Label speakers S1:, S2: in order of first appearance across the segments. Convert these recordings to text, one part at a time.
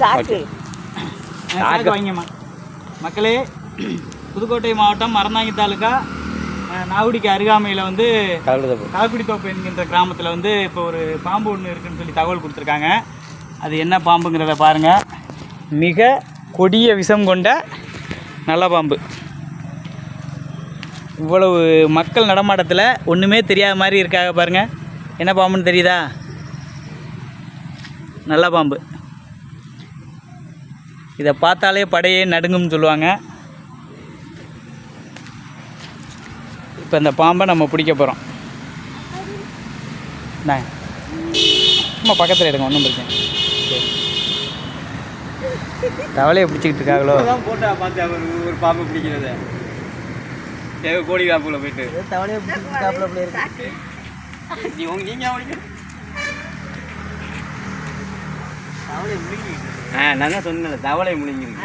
S1: சாக்கு.
S2: சாக்கு வாங்கியம்மா மக்களே புதுக்கோட்டை மாவட்டம் மறந்தாங்கி தாலுக்கா அஹ், நாகுடிக்கு அருகாமையில் வந்து
S3: கலந்து
S2: காக்குடித்தோப்பு என்கின்ற கிராமத்தில் வந்து இப்போ ஒரு பாம்பு ஒன்று இருக்குன்னு சொல்லி தகவல் கொடுத்துருக்காங்க. அது என்ன பாம்புங்கிறத பாருங்கள் மிக கொடிய விஷம் கொண்ட நல்ல பாம்பு. இவ்வளவு மக்கள் நடமாட்டத்தில் ஒன்றுமே தெரியாத மாதிரி இருக்காங்க பாருங்கள் என்ன பாம்புன்னு தெரியுதா? நல்ல பாம்பு. இதை பார்த்தாலே படையே நடுங்கும்னு சொல்லுவாங்க. இப்போ இந்த பாம்பை நம்ம பிடிக்க போகிறோம் நான் சும்மா பக்கத்தில் எடுங்க ஒன்றும் பிரச்சனை தவளையை பிடிச்சிக்கிட்டு இருக்காங்களோ?
S3: போட்டா பார்த்து அவர் ஒரு பாம்பு பிடிக்கிறது. தேவை கோடி காப்புல போயிட்டு.
S1: தவளையை இருக்கு.
S3: நீ உங்க நீங்க ஆ நான் தான் சொன்னேன் தவளை முழுங்கிருக்கு.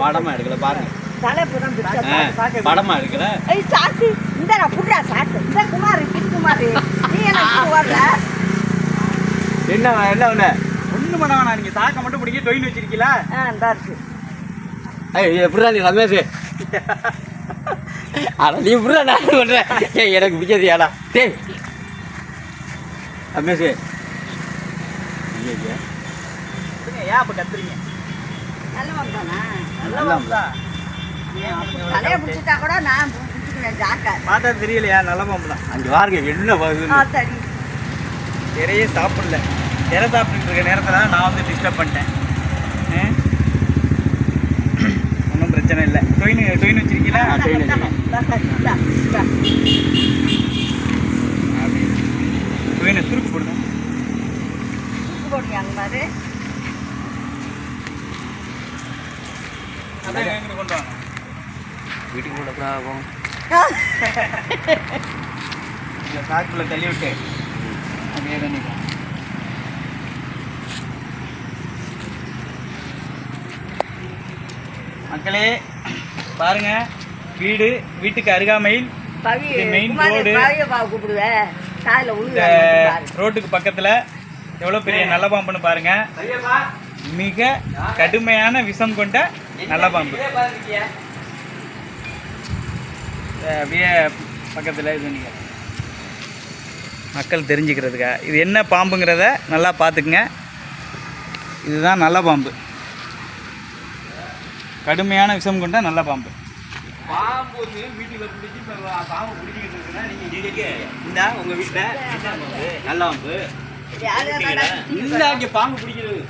S3: படமா எடுக்கல பாருங்க. படமா எடுக்கல?
S1: சாக்கு இந்த நான் புடுறா சாக்கு. இந்த குமார் குமார். நீ என்ன
S3: என்ன என்ன ஒண்ணு
S2: ஒன்றும் பண்ண வேணாம் நீங்கள் சாக்கை மட்டும் பிடிக்க தொழில் வச்சிருக்கீங்களா?
S1: ஆ இந்த இருக்கு.
S3: ஐய் எப்படா நீ ரமேஷ்? அட நீ எப்படா நான் சொல்றேன் ஏய் எனக்கு பிடிக்காது ஏடா டேய். ரமேஷ்.
S2: ஏன் அப்போ கத்துறீங்க? பார்த்தா தெரியலையா நல்ல பாம்பு தான்
S3: அங்க பாருங்க என்ன
S2: நிறைய சாப்பிடல. இறை சாப்பிட்டுட்டு இருக்க நேரத்தில் நான் வந்து டிஸ்டர்ப் பண்ணிட்டேன் ஒன்றும் பிரச்சனை இல்லை தொயின் தொயின் வச்சிருக்கீங்களா
S3: வச்சிருக்கேன்.
S2: தொயினை சுருக்கு போடுங்க
S1: போடுங்க
S2: எங்கிட்ட கொண்டு வாங்க
S3: வீட்டுக்கு கூட ஆகும்
S2: இந்த சாக்குள்ள தள்ளி விட்டு அப்படியே பண்ணிக்கலாம் மக்களே பாருங்க வீடு வீட்டுக்கு அருகாமையில் இந்த
S1: உழுவு
S2: ரோட்டுக்கு பக்கத்தில் எவ்வளோ பெரிய நல்ல பாம்புன்னு பாருங்க. மிக கடுமையான விஷம் கொண்ட நல்ல பாம்பு. இதை அப்படியே பக்கத்தில் இது பண்ணிக்க மக்கள் தெரிஞ்சுக்கிறதுக்காக இது என்ன பாம்புங்கிறத நல்லா பார்த்துக்குங்க. இதுதான் நல்ல பாம்பு. கடுமையான விஷம் கொண்ட நல்ல பாம்பு.
S3: பாம்பு வந்து வீட்டுல பிடிச்சி இப்ப பாம்பு பிடிச்சிக்கிட்டு இருக்குன்னா நீங்க இந்த உங்க வீட்டுல நல்லா பாம்பு. இந்த இங்க பாம்பு பிடிக்கிறது.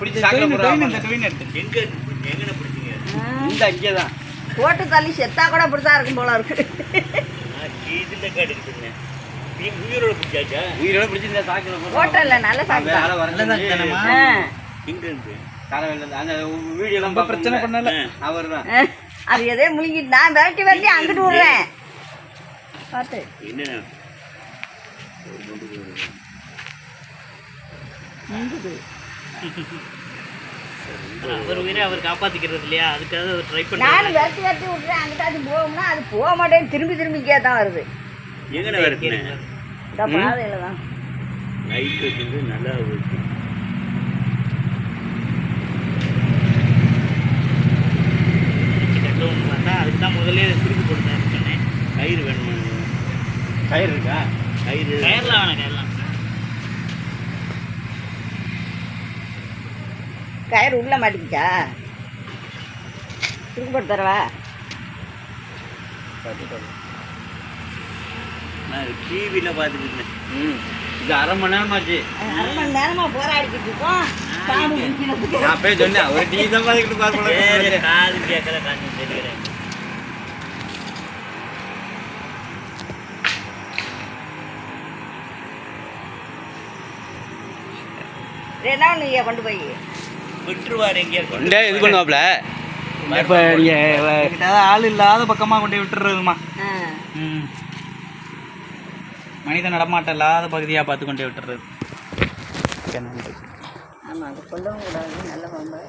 S3: பிடிச்ச.
S2: இந்த எடுத்து
S3: எங்க எங்கன பிடிச்சீங்க? இந்த இங்கே தான்.
S1: போட்டு தள்ளி செத்தா கூட இப்படிதான் இருக்கும் போல இருக்கு.
S3: இதுல காடு இருக்குங்க நீ உயிரோட பிடிச்சாச்சா? உயிரோட பிடிச்சி இந்த சாக்கில்
S1: ஹோட்டல்ல நல்ல
S2: சாக்கு தானேம்மா?
S3: எங்க இருந்து. தலைவலில இருந்து அந்த வீடியோ எல்லாம்
S2: ரொம்ப பிரச்சனை பண்ணல.
S3: அவர் தான்
S1: அது எதே முழுங்கிட்டு நான் விரட்டி விரட்டி அங்கிட்டு விடுறேன். பார்த்து
S3: என்ன
S2: அவர் உயிரை அவர் காப்பாற்றிக்கிறது இல்லையா? அதுக்காக ட்ரை
S1: நானும் விரட்டி விரட்டி விடுறேன் அங்கிட்ட அது போகும்னா அது போக மாட்டேன்னு திரும்பி திரும்பி இங்கே தான் வருது
S3: எங்கன வருதுண்ணே?
S1: இந்த பாதையில தான்
S3: நைட் வந்து நல்லா இருக்கு
S2: கட்டவும் பார்த்தா அதுக்கு தான் போட்டு சொன்னேன்
S3: கயிறு வேணுமா? கயிறு இருக்கா? கயிறு.
S2: கயர்லாம் வேணாம் கயர்லாம்
S1: கயிறு உள்ள மாட்டிக்கிச்சா? திரும்ப போட்டு தரவா?
S3: நான் டிவியில் ம். இது அரை மணி நேரமாச்சு.
S1: அரை மணி நேரமா போராடிக்கிட்டு இருக்கோம்.
S3: நான் போய் சொன்னேன் ஒரு டிவி தான் பார்த்துக்கிட்டு பார்க்கணும்
S2: காது கேட்கல காது தெரிகிறேன்
S1: கொண்டு போய்.
S2: விட்டுருவார் எங்கேயா
S3: கொண்டே இது பண்ணுவாப்ல? இப்போ நீங்கள்
S2: ஆள் இல்லாத பக்கமாக கொண்டு விட்டுறதுமா. மனித நடமாட்டம் இல்லாத பகுதியாக பார்த்து கொண்டு விட்டுறது.
S1: ஆமா அது கொல்லவும் கூடாது நல்ல பாம்பு